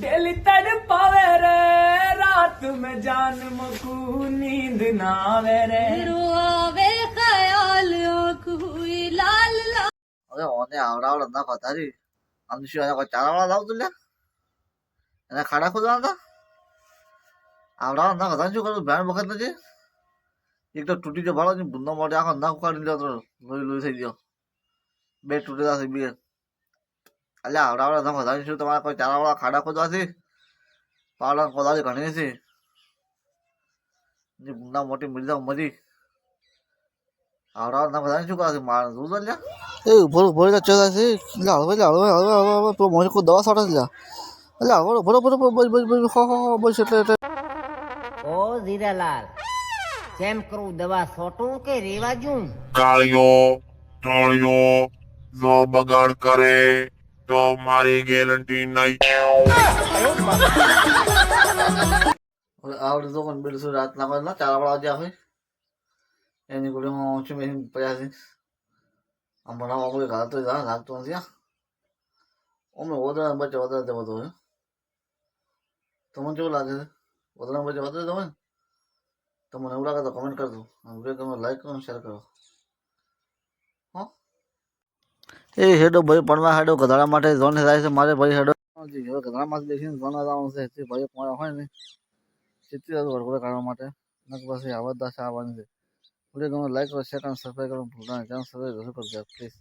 दिल तड़पावे रे रात में जान मकू नींद ना आवे रे આવે ખયાલ આંખ હુઈ લાલ લાલ હવે ઓને આવડાવડ ના પતારી આમ શું એને કોઈ ચારાવાળા લાવતું લે એને ખાડા ખોદવાના હતા આવડાવડ ના ખતા શું કરું ભેણ વખત નથી એક તો તૂટી ગયો ભાડો ભૂંદો મોટે આખો ના ઉકાળી લીધો તો લોહી લોહી થઈ ગયો બે તૂટેલા છે બે અલ્યા આવડાવડા તમે વધારે શું તમારે કોઈ ચારાવાળા ખાડા ખોદવાથી પાવડા ખોદાવી ઘણી છે. જે ભૂંડા મોટી મિલ મરી આવડાવડા તમે વધારે શું કરે છે મારે શું લ્યા. એ ઊભો ઊભો રહી છે. લે હળવે લે હળવે હળવે હળવે હળવે પેલો કોઈ દવા સાટે લે એટલે હળવે બરો બરો બસ બસ બસ હો હો હો બસ એટલે એટલે. ઓ જીરાલાલ કેમ કરું દવા સોટું કે રેવા જું કાળિયો ટોળિયો નો બગાડ કરે. તો મારી ગેરંટી નહીં. આવડે તો પણ બિલકુલ રાત ના કરે ચાર વાળા જ્યાં હોય. એની ગોળી માં ઓછું મેં પડ્યા છે. બનાવવા આપણે ઘાલ તો જા લાગતો નથી અમે વધારે બચે, વધારે બધું હોય. તમને કેવું લાગે છે? વધારે બચે, વધારે તો તમને એવું લાગે તો કમેન્ટ કરજો. વીડિયો તમે લાઈક કરો શેર કરો હો એ હેડો ભાઈ પડવા હેડો, ગધાડા માટે ઝોન થાય છે, મારે ભાઈ હેડો. ગધાડામાંથી દેખીને ઝોન આવવાનું છે તે ભાઈ મારા હોય ને ચિત્તી હતું વરઘોડે કાઢવા માટે. નક પાસે આવા દાસ આવવાની છે. વીડિયો તમે લાઈક કરો શેર કરો સબસ્ક્રાઈબ કરો, ભૂલતા નહીં. ચેનલ સબસ્ક્રાઈબ કરજો પ્લીઝ